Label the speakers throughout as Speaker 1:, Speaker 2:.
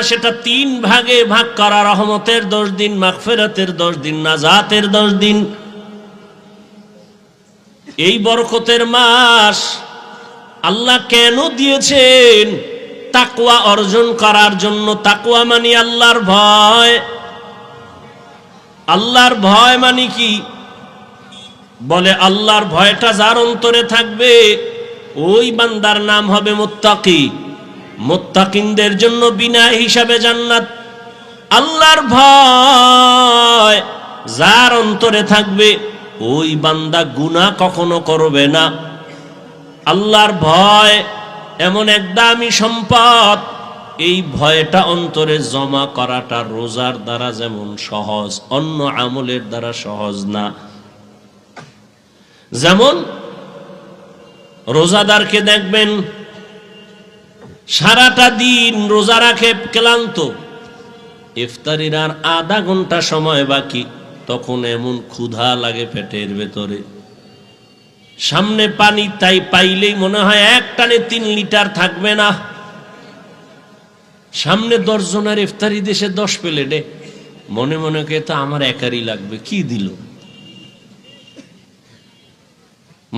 Speaker 1: মাস এটা তিন ভাগে ভাগ করা, রহমতের দশ দিন, মাগফেরাতের দশ দিন, নাজাতের দশ দিন। এই বরকতের মাস আল্লাহ কেন দিয়েছেন? তাকুয়া অর্জন করার জন্য। তাকুয়া মানি আল্লাহর ভয়। আল্লাহর ভয় মানি কি? বলে আল্লাহর ভয়টা যার অন্তরে থাকবে, ওই বান্দার নাম হবে মোত্তাকি। মোত্তাকিনদের জন্য বিনা হিসাবে জান্নাত। আল্লাহর ভয় যার অন্তরে থাকবে, ওই বান্দা গুনাহ কখনো করবে না। আল্লাহর ভয় এমন এক দামি সম্পদ, এই ভয়টা অন্তরে জমা করাটা রোজার দ্বারা যেমন সহজ, অন্য আমলের দ্বারা সহজ না। যেমন রোজাদারকে দেখবেন সারাটা দিন রোজা রাখে ক্লান্ত। ইফতারির আর আধা ঘণ্টা সময় বাকি, তখন এমন ক্ষুধা লাগে পেটের ভেতরে। সামনে পানি তাই পাইলেই মনে হয় এক টানে তিন লিটার থাকবে না। সামনে দশ জনের ইফতারি দেশে দশ প্লেটে। মনে মনে কে তো আমার একারই লাগবে, কি দিল?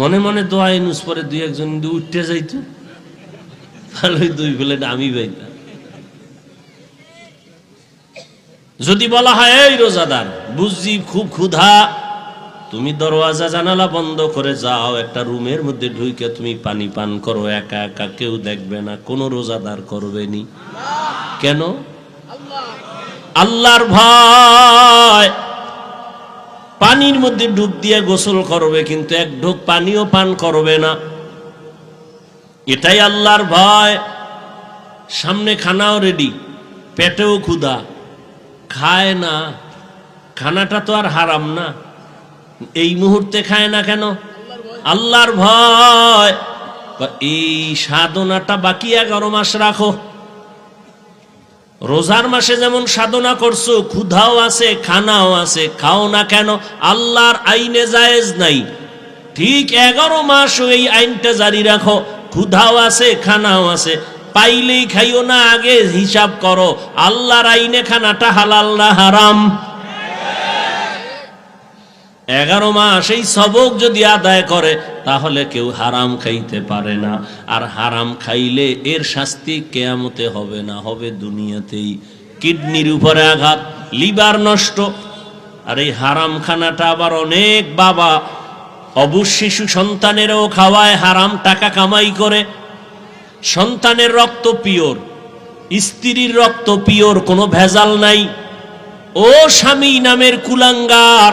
Speaker 1: মনে মনে দোয়া ইনুস পরে দুই একজন উঠতে যাইতো। তাহলে দুই প্লেট আমি পাইতাম যদি বলা হয়, এই রোজাদার, বুঝছি খুব ক্ষুধা। তুমি দরওয়াজা জানালা বন্ধ করে যাও, একটা রুমের মধ্যে ঢুকে তুমি পানি পান করো, একা একা কেউ দেখবে না, কোনো রোজাদার করবে নি। কেন? আল্লাহর ভয়। পানির মধ্যে ডুব দিয়ে গোসল করবে, কিন্তু এক ঢোক পানিও পান করবে না। এটাই আল্লাহর ভয়। সামনে খানাও রেডি পেটেও ক্ষুধা। খায় না, খানাটা তো আর হারাম না। এই মুহূর্তে খায় না কেন? আল্লাহর ভয়। এই সাধনাটা বাকি এগারো মাস রাখো। রোজার মাসে যেমন সাধনা করছ, ক্ষুধাও আছে, খানাও আছে, খাও না কেন? আল্লাহর আইনে জায়েজ নাই। ঠিক এগারো মাস এই আইনটা জারি রাখো। ক্ষুধাও আছে, খানাও আছে। পাইলেই খাইও না, আগে হিসাব করো। আল্লাহর আইনে খানাটা হালাল না হারাম? এগারো মাস এই সবক যদি আদায় করে, তাহলে কেউ হারাম খাইতে পারে না। আর হারাম খাইলে এর শাস্তি কেয়ামতে হবে না, হবে দুনিয়াতেই। কিডনির উপরে আঘাত, লিভার নষ্ট। আর এই হারাম খানাটা আবার অনেক বাবা অবুজ শিশু সন্তানেরও খাওয়ায় হারাম টাকা কামাই করে। সন্তানের রক্ত পিওর, স্ত্রীর রক্ত পিওর, কোনো ভেজাল নাই। ও স্বামী নামের কুলাঙ্গার,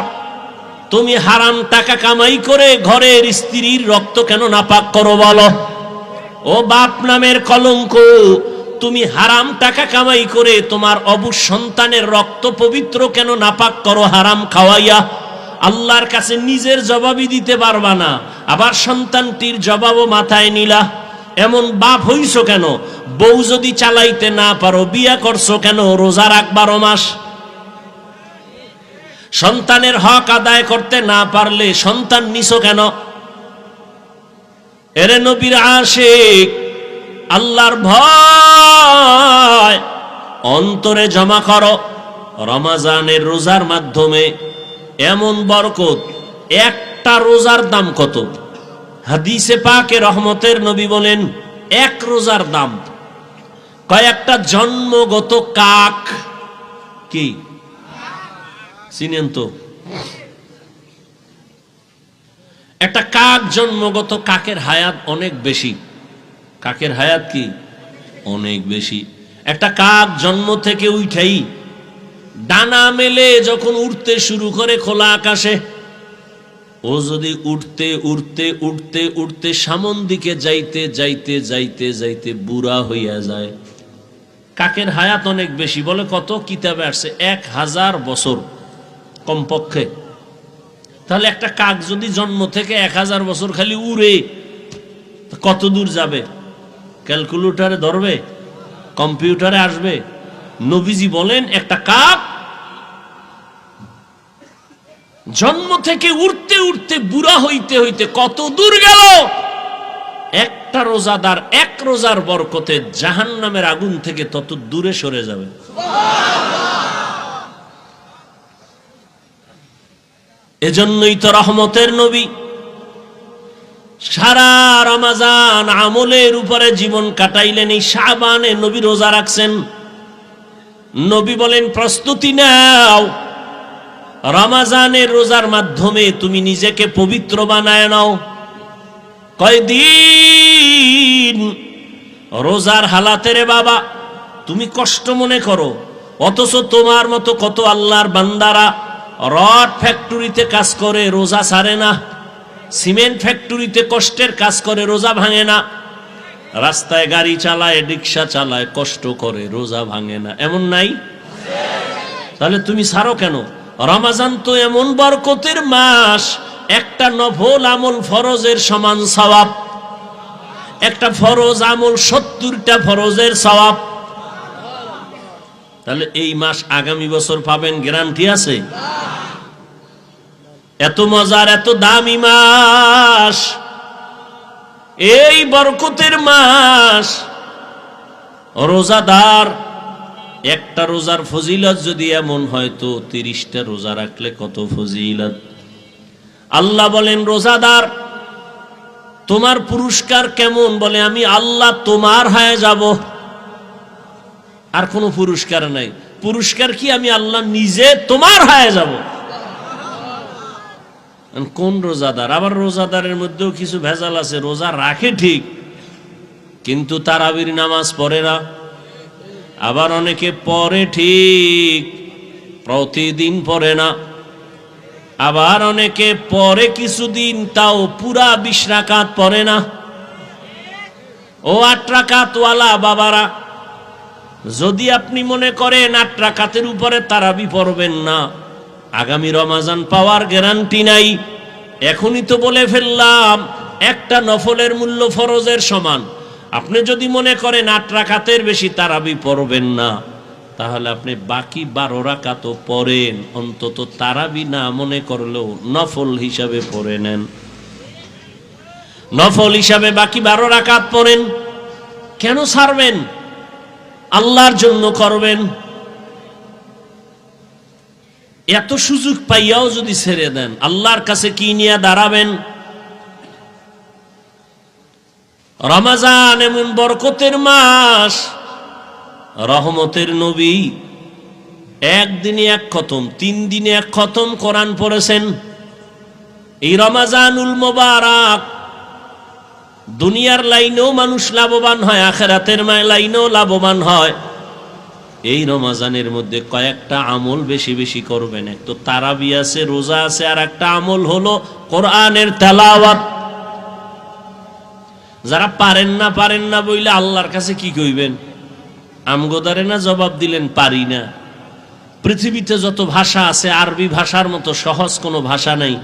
Speaker 1: তুমি হারাম টাকা কামাই করে ঘরের স্ত্রীর রক্ত কেন নাপাক করো বলো? ও বাপ নামের কলঙ্ক, তুমি হারাম টাকা কামাই করে তোমার অবুজ সন্তানের রক্ত পবিত্র কেন নাপাক করো হারাম খাওয়াইয়া? আল্লাহর কাছে নিজের জবাবই দিতে পারবা না। আবার সন্তানটির জবাবও মাথায় নিলা। এমন বাপ হইছ কেন? বউ যদি চালাইতে না পারো, বিয়া করছ কেন? রোজা রাখবারো মাস। সন্তানের হক আদায় করতে না পারলে সন্তান নিছো কেন? এরে নবীর আশিক, আল্লাহর ভয়। অন্তরে জমা করো। রমাজানের রোজার মাধ্যমে এমন বরকত, একটা রোজার দাম কত? হাদিসে পাকে রহমতের নবী বলেন, এক রোজার দাম। কয়েকটা জন্মগত কাক কি? চিনেন তো। একটা কাক জন্মগত কাকের হায়াত অনেক বেশি। কাকের হায়াত কি? অনেক বেশি। একটা কাক জন্ম থেকে উঠাই ডানা মেলে যখন উঠতে শুরু করে খোলা আকাশে, ও যদি উঠতে উঠতে উঠতে উঠতে সামন দিকে যাইতে যাইতে যাইতে যাইতে বুড়া হইয়া যায়। কাকের হায়াত অনেক বেশি, বলে কত কিতাবে আসছে? এক হাজার বছর কমপক্ষে। তাহলে একটা কাক যদি জন্ম থেকে এক হাজার বছর খালি উড়ে কত দূর যাবে? ক্যালকুলেটারে ধরবে? কম্পিউটারে আসবে? নবীজি বলেন, একটা কাক জন্ম থেকে উঠতে উঠতে বুড়া হইতে হইতে কত দূর গেল? একটা রোজাদার এক রোজার বরকতে জাহান নামের আগুন থেকে তত দূরে সরে যাবে। এজন্যই তো রহমতের নবী সারা রমাজান আমলের উপরে জীবন কাটাইলেন। এই শাবানে নবী রোজা রাখছেন। নবী বলেন, প্রস্তুতি নাও। রমাজানের রোজার মাধ্যমে তুমি নিজেকে পবিত্র বানায় নাও। কয়দিন রোজার হালাতে রে বাবা, তুমি কষ্ট মনে করো, অথচ তোমার মতো কত আল্লাহর বান্দারা রড ফ্যাক্টরিতে কাজ করে, রোজা সারে না। সিমেন্ট ফ্যাক্টরিতে কষ্টের কাজ করে, রোজা ভাঙে না। রাস্তায় গাড়ি চালায়, রিক্সা চালায়, কষ্ট করে, রোজা ভাঙে না। এমন নাই? তাহলে তুমি সারো কেন? রমাজান তো এমন বরকতের মাস, একটা নফল আমল ফরজের সমান সওয়াব। একটা ফরজ আমল সত্তরটা ফরজের সওয়াব। তাহলে এই মাস আগামী বছর পাবেন গ্যারান্টি আছে? এত মজার, এত দামি মাস। এই বরকতের মাস, রোজাদার একটা রোজার ফজিলত যদি এমন হয় তো তিরিশটা রোজা রাখলে কত ফজিলত? আল্লাহ বলেন, রোজাদার, তোমার পুরস্কার কেমন? বলে, আমি আল্লাহ তোমার হয়ে যাব। আর কোনো পুরস্কার নাই। পুরস্কার কি? আমি আল্লাহ নিজে তোমার হয়ে যাব। কোন রোজাদার? আবার রোজাদারের মধ্যেও কিছু ভেজাল আছে। রোজা রাখে ঠিক, কিন্তু তারাবির নামাজ পড়ে না। আবার অনেকে পরে ঠিক, প্রতিদিন পরে না। আবার অনেকে পরে কিছুদিন, তাও পুরা বিশ রাকাত পড়ে না। ও আট রাকাতওয়ালা বাবারা, যদি আপনি মনে করেন আট রাকাতের উপরে তারাবি পড়বেন না, আগামী রমাজান পাওয়ার গ্যারান্টি নাই। এখনই তো বলে ফেললাম, একটা নফলের মূল্য ফরজের সমান। আপনি যদি মনে করেন আট রাকাতের বেশি তারাবি পড়বেন না, তাহলে আপনি বাকি বারো রাকাত পড়েন। অন্তত তারাবি না মনে করলেও নফল হিসাবে পড়ে নেন। নফল হিসাবে বাকি বারো রাকাত পড়েন, কেন ছাড়বেন? আল্লাহর জন্য করবেন। এত সুযোগ পাইয়াও যদি ছেড়ে দেন, আল্লাহর কাছে কি নিয়ে দাঁড়াবেন? রমাজান এমন বরকতের মাস, রহমতের নবী একদিনে এক খতম, তিন দিনে এক খতম কোরআন পড়েছেন। এই রমাজানুল মোবারক দুনিয়ার লাইনেও মানুষ লাভবান হয়, আখেরাতের লাইনেও লাভবান হয়। এই রমাজানের মধ্যে কয়েকটা আমল বেশি বেশি করবেন। এক তো তারাবি আছে, রোজা আছে, আর একটা আমল হলো কোরআনের তেলাওয়াত। যারা পারেন না পারেন না বইলে আল্লাহর কাছে কি কইবেন? আমগোদারে না জবাব দিলেন, পারি না। পৃথিবীতে যত ভাষা আছে, আরবি ভাষার মতো সহজ কোনো ভাষা নাই।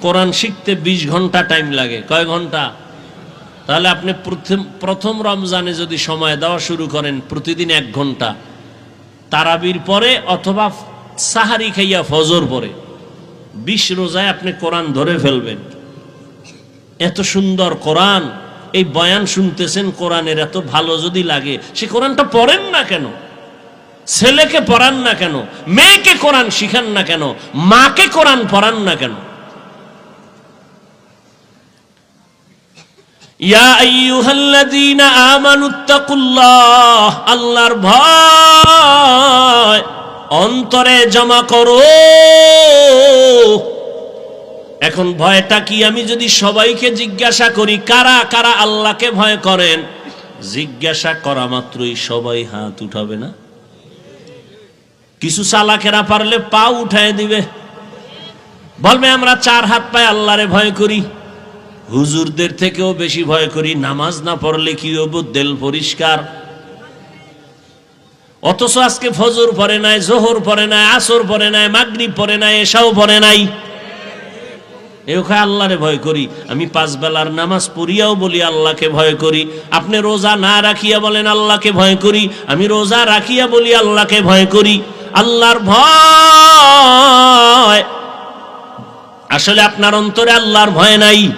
Speaker 1: কোরআন শিখতে ২০ ঘণ্টা টাইম লাগে। কয় ঘণ্টা? তাহলে আপনি প্রথম প্রথম রমজানে যদি সময় দেওয়া শুরু করেন, প্রতিদিন এক ঘণ্টা। তারাবির পরে অথবা সাহারি খাইয়া ফজর পরে। বিশ রোজায় আপনি কোরআন ধরে ফেলবেন। এত সুন্দর কোরআন। এই বয়ান শুনতেছেন, কোরআনের এত ভালো যদি লাগে, সে কোরআনটা পড়েন না কেন? ছেলেকে পড়ান না কেন? মেয়েকে কোরআন শিখান না কেন? মাকে কোরআন পড়ান না কেন? আল্লাহর ভয় অন্তরে জমা করো। এখন ভয়টা কি? আমি যদি সবাইকে জিজ্ঞাসা করি, কারা কারা আল্লাহকে ভয় করেন? জিজ্ঞাসা করা মাত্রই সবাই হাত উঠাবে না। কিছু চালাকেরা পারলে পা উঠায় দিবে। বলবে আমরা চার হাত পায়ে আল্লাহরে ভয় করি। হুজুরদের থেকেও বেশি ভয় করি। নামাজ না পড়লে কি হব দেল পরিষ্কার। অথচ আজকে ফজর পরে নাই, জোহর পরে নাই, আসর পরে নাই, মাগরিব পরে নাই এসাও পরে নাই। এওখানে আল্লাহরে ভয় করি। আমি পাঁচ বেলার নামাজ পড়িয়াও বলি, আল্লাহকে ভয় করি। আপনি রোজা না রাখিয়া বলেন, আল্লাহকে ভয় করি। আমি রোজা রাখিয়া বলি, আল্লাহকে ভয় করি। আল্লাহর ভয়। আসলে আপনার অন্তরে আল্লাহর ভয় নাই।